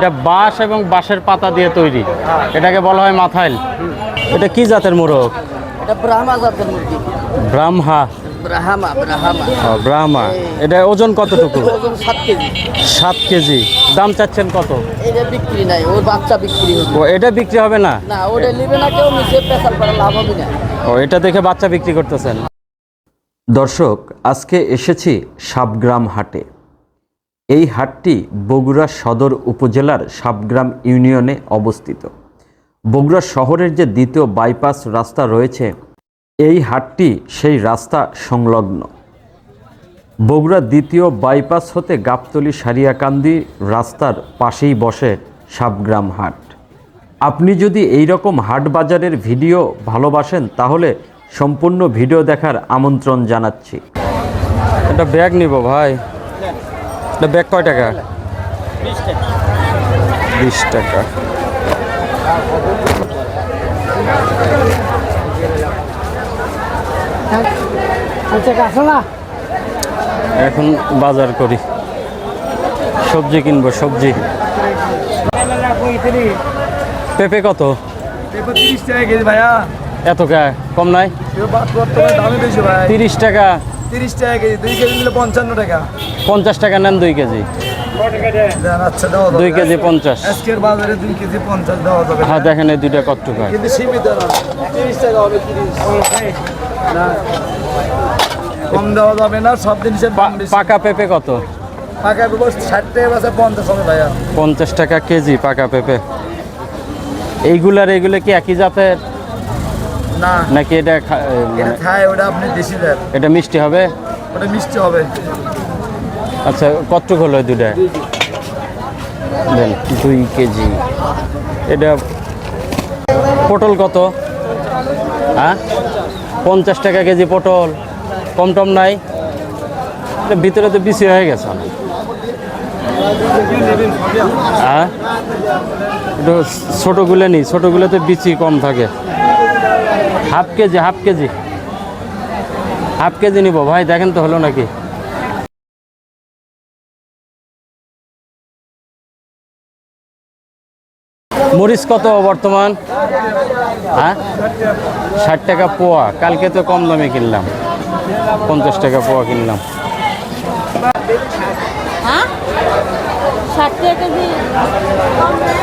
এটা বাঁশ এবং বাঁশের পাতা দিয়ে তৈরি। এটাকে বলা হয় মাথাইল। এটা কি জাতের মোরগ? এটা ব্রাহ্মা জাতের মুরগি। ব্রাহ্মা। ব্রাহ্মা ব্রাহ্মা। ব্রাহ্মা। এটা ওজন কতটুকু? ওজন সাত কেজি। সাত কেজি। দাম চাচ্ছেন কত? এটা বিক্রি নাই ওর বাচ্চা বিক্রি হবে ও এটা বিক্রি হবে না? না ওটা নিবে না কেউ নিচে পেশাল করে লাভ হবে না। ও এটা দেখে বাচ্চা বিক্রি করতেছেন। দর্শক আজকে এসেছি সাবগ্রাম হাটে। এই হাটটি বগুড়া সদর উপজেলার সাবগ্রাম ইউনিয়নে অবস্থিত। বগুড়া শহরের যে দ্বিতীয় বাইপাস রাস্তা রয়েছে, এই হাটটি সেই রাস্তা সংলগ্ন। বগুড়া দ্বিতীয় বাইপাস হতে গাবতলী সারিয়াকান্দি রাস্তার পাশেই বসে সাবগ্রাম হাট। আপনি যদি এই রকম হাট বাজারের ভিডিও ভালোবাসেন, তাহলে সম্পূর্ণ ভিডিও দেখার আমন্ত্রণ জানাচ্ছি। এটা ব্যাগ নিব ভাই। এটা ব্যাগ কয় টাকা? বিশ টাকা। না এখন বাজার করি। সবজি কিনবো সবজি। পেঁপে কত? এত কম নাই? তিরিশ টাকা। তিরিশ টাকা কেজি দুই কেজি নিলে পঞ্চান্ন টাকা। পঞ্চাশ টাকা নেন দুই কেজি। আচ্ছা দুই কেজি পঞ্চাশ। আজকের বাজারে দুই কেজি পঞ্চাশ দেওয়া যাবে। হ্যাঁ দেখেন এই দুইটা কত টাকা। কিন্তু সীমিত না। তিরিশ টাকা হবে তিরিশ। না। কম দেওয়া যাবে না সব জিনিসের পাকা পেঁপে কত? পাকা পেপার ষাট টাকা বাসে পঞ্চাশ হবে ভাইয়া। পঞ্চাশ টাকা কেজি পাকা পেঁপে। এইগুলার এইগুলো কি একই জাতের? না। নাকি এটা এটা মানে খায় ওটা আপনি দেশি দেন এটা মিষ্টি হবে? ওটা মিষ্টি হবে। আচ্ছা কতটুক হলো দুটা দেন দুই কেজি। এটা পটল কত? হ্যাঁ? পঞ্চাশ টাকা কেজি পটল। কম টম নাই। ভিতরে তো বেশি হয়ে গেছে অনেক। হ্যাঁ? একটু ছোটোগুলো নিই ছোটোগুলোতে বিচি কম থাকে। Half K G half K G. Half K G নিব। ভাই, দেখেন তো হলো নাকি। মরিচ কত বর্তমান? হ্যাঁ? ষাট টাকা পোয়া। কালকে তো কম দামে কিনলাম। পঞ্চাশ টাকা পোয়া কিনলাম। হ্যাঁ? ষাট টাকা কেজি কম নেই?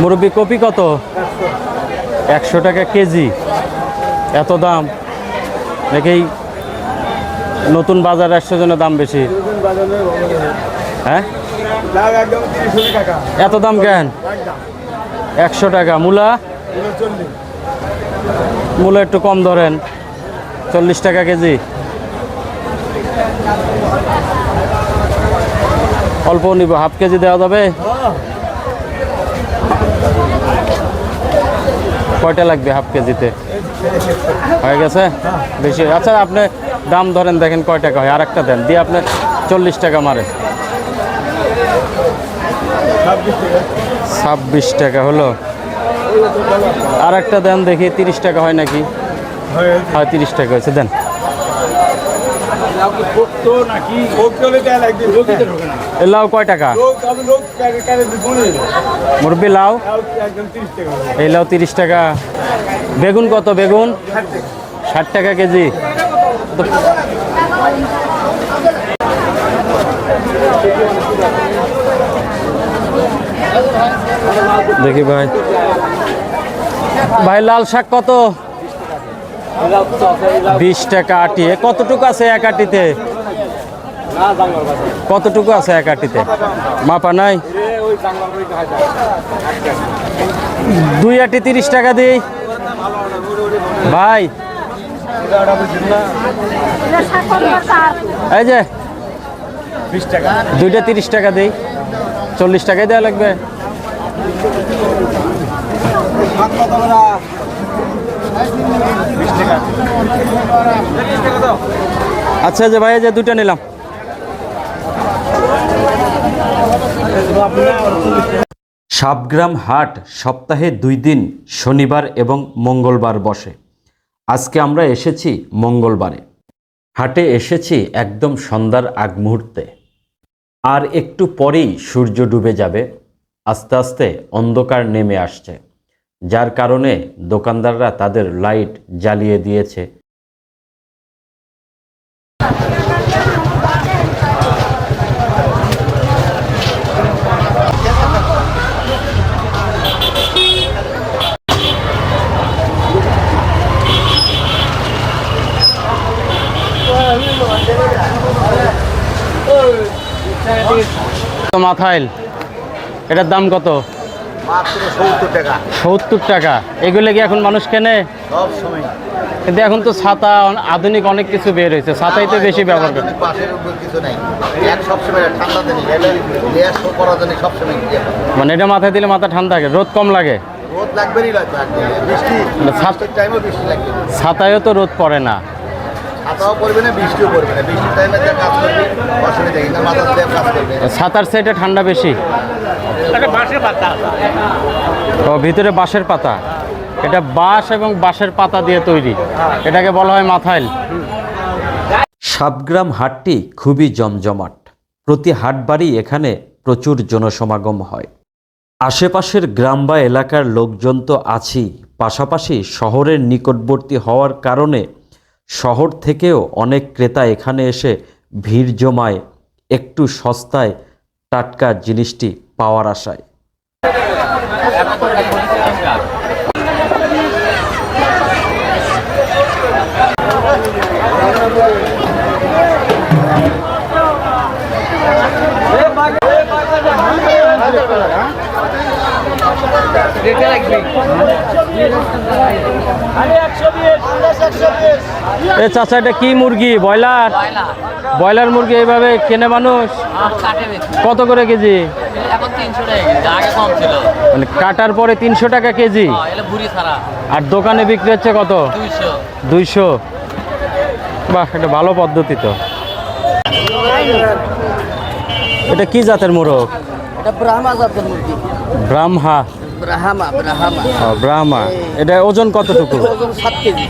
মুরব্বী কপি কত? একশো টাকা কেজি। এত দাম। দেখেই নতুন বাজার আসছে জন্য দাম বেশি? হ্যাঁ? এত দাম কেন? একশো টাকা। মূলা? মূলা একটু কম ধরেন। চল্লিশ টাকা কেজি। অল্প নিব। হাফ কেজি দেওয়া যাবে? কয়টা লাগবে হাফ কেজিতে। হয়ে গেছে? বেশি আচ্ছা আপনি দাম ধরেন, দেখেন কয় টাকা হয়। আর একটা দেন, দিয়ে আপনি চল্লিশ টাকা মারে। ছাব্বিশ টাকা হলো। আর একটা দেন দেখি, তিরিশ টাকা হয় নাকি? হয়, তিরিশ টাকা হয়েছে। দেন। লাউ কয় টাকা? মুরব্বী লাউ এই লাউ তিরিশ টাকা। বেগুন কত বেগুন? ষাট টাকা। কেজি। দেখি ভাই। ভাই লাল শাক কত? বিশ টাকা আটি। কতটুকু আছে এক আটিতে? কতটুকু আছে এক আটিতে? মাপা নাই? দুই আটি তিরিশ টাকা দিই। ভাই। এই যে, দুইটা তিরিশ টাকা দিই। চল্লিশ টাকাই দেওয়া লাগবে। আচ্ছা যে ভাই, এই যে দুইটা নিলাম। সাবগ্রাম হাট সপ্তাহে দুই দিন, শনিবার এবং মঙ্গলবার বসে। আজকে আমরা এসেছি মঙ্গলবারে। হাটে এসেছি একদম সন্ধ্যার আগ মুহূর্তে। আর একটু পরেই সূর্য ডুবে যাবে। আস্তে আস্তে অন্ধকার নেমে আসছে। যার কারণে দোকানদাররা তাদের লাইট জ্বালিয়ে দিয়েছে। মাথাইল এটার দাম কত? সত্তর টাকা। এগুলো কি এখন মানুষ কেনে? সব সময়। কিন্তু এখন তো ছাতা আধুনিক অনেক কিছু বের হয়েছে। ছাতাই তো বেশি ব্যবহার করে। মানে এটা মাথায় দিলে মাথা ঠান্ডা থাকে রোদ কম লাগে। মানে ছাতায়ও তো রোদ পড়ে না। ছাতার সাইডে ঠান্ডা বেশি। ও ভিতরে বাঁশের পাতা। এটা বাঁশ এবং বাঁশের পাতা দিয়ে তৈরি। এটাকে বলা হয় মাথাইল। সাবগ্রাম হাটটি খুবই জমজমাট। প্রতি হাটবারই এখানে প্রচুর জনসমাগম হয়। আশেপাশের গ্রাম বা এলাকার লোকজন তো আছেই। পাশাপাশি শহরের নিকটবর্তী হওয়ার কারণে শহর থেকেও অনেক ক্রেতা এখানে এসে ভিড় জমায়। একটু সস্তায় টাটকা জিনিসটি পাওয়ার আশায়। এ চাচা এটা কি মুরগি? ব্রয়লার? ব্রয়লার মুরগি এইভাবে কেনে মানুষ? কত করে কেজি? মানে কাটার পরে তিনশো টাকা কেজি? আর দোকানে বিক্রি হচ্ছে কত? দুইশো। দুইশো বাহ এটা ভালো পদ্ধতি তো। এটা কি জাতের মোরগ? এটা ব্রাহ্মা জাতের মুরগি। ব্রাহ্মা। ব্রাহ্মা ব্রাহ্মা। ব্রাহ্মা। এটা ওজন কতটুকু? ওজন সাত কেজি।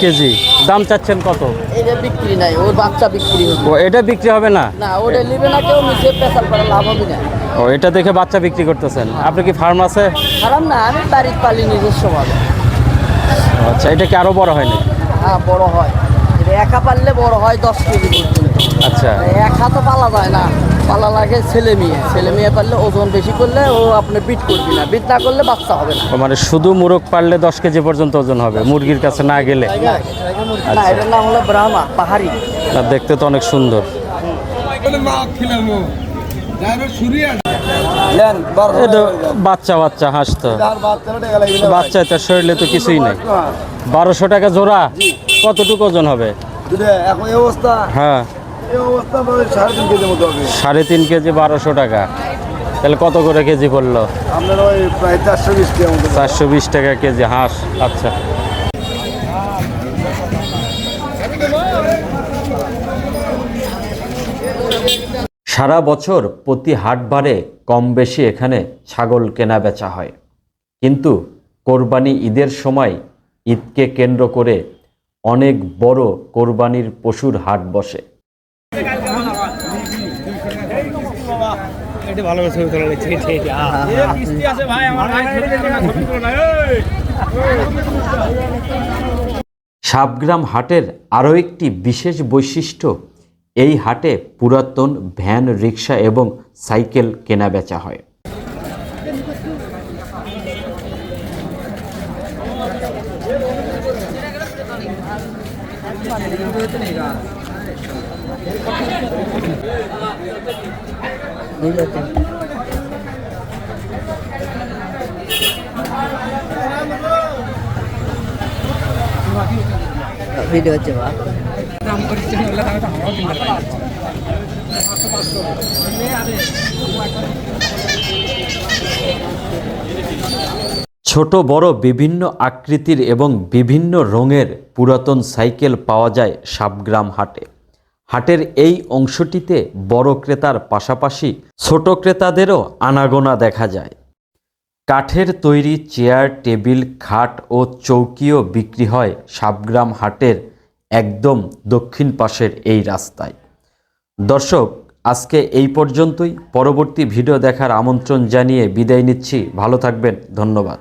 কেজি। দাম চাচ্ছেন কত? এটা বিক্রি নাই ওর বাচ্চা বিক্রি হবে ও এটা বিক্রি হবে না? না ওটা নিবে না কেউ নিচে পেশাল করে লাভ হবে না। ও এটা দেখে বাচ্চা বিক্রি করতেছেন। আপনি কি ফার্ম আছে? খারাপ না আমি বাড়ির পালি নিজস্ব ভাবে আচ্ছা এটা কি আরও বড় হয়নি? হ্যাঁ বড় হয়। এটা একা পাললে বড় হয় দশ কেজি পর্যন্ত। আচ্ছা। একা তো পালা যায় না। পালা লাগে ছেলে মেয়ে। ছেলে মেয়ে পারলে ওজন বেশি করলে ও আপনি বিট করবি না। বিট না করলে বাচ্চা হবে না। মানে শুধু মুরগ পারলে দশ কেজি পর্যন্ত ওজন হবে মুরগির কাছে না গেলে। না এটার নাম হলো ব্রাহ্মা পাহাড়ি। দেখতে তো অনেক সুন্দর। বাচ্চা বাচ্চা বাচ্চা তার শরীরে তো কিছুই নাই। বারোশো টাকা জোড়া কতটুকু ওজন হবে? হ্যাঁ। সাড়ে তিন কেজি বারোশো টাকা। তাহলে কত করে কেজি পড়ল? চারশো বিশ টাকা কেজি হাঁস আচ্ছা। সারা বছর প্রতি হাটবারে কম বেশি এখানে ছাগল কেনা বেচা হয়। কিন্তু কোরবানি ঈদের সময় ঈদকে কেন্দ্র করে অনেক বড় কোরবানির পশুর হাট বসে। সাবগ্রাম হাটের আরও একটি বিশেষ বৈশিষ্ট্য এই হাটে পুরাতন ভ্যান রিক্সা এবং সাইকেল কেনা বেচা হয়। ভিডিও ছোট বড় বিভিন্ন আকৃতির এবং বিভিন্ন রঙের পুরাতন সাইকেল পাওয়া যায় সাবগ্রাম হাটে। হাটের এই অংশটিতে বড় ক্রেতার পাশাপাশি ছোট ক্রেতাদেরও আনাগোনা দেখা যায়। কাঠের তৈরি চেয়ার, টেবিল, খাট ও চৌকিও বিক্রি হয় সাবগ্রাম হাটের একদম দক্ষিণ পাশের এই রাস্তায়। দর্শক, আজকে এই পর্যন্তই। পরবর্তী ভিডিও দেখার আমন্ত্রণ জানিয়ে বিদায় নিচ্ছি। ভালো থাকবেন। ধন্যবাদ।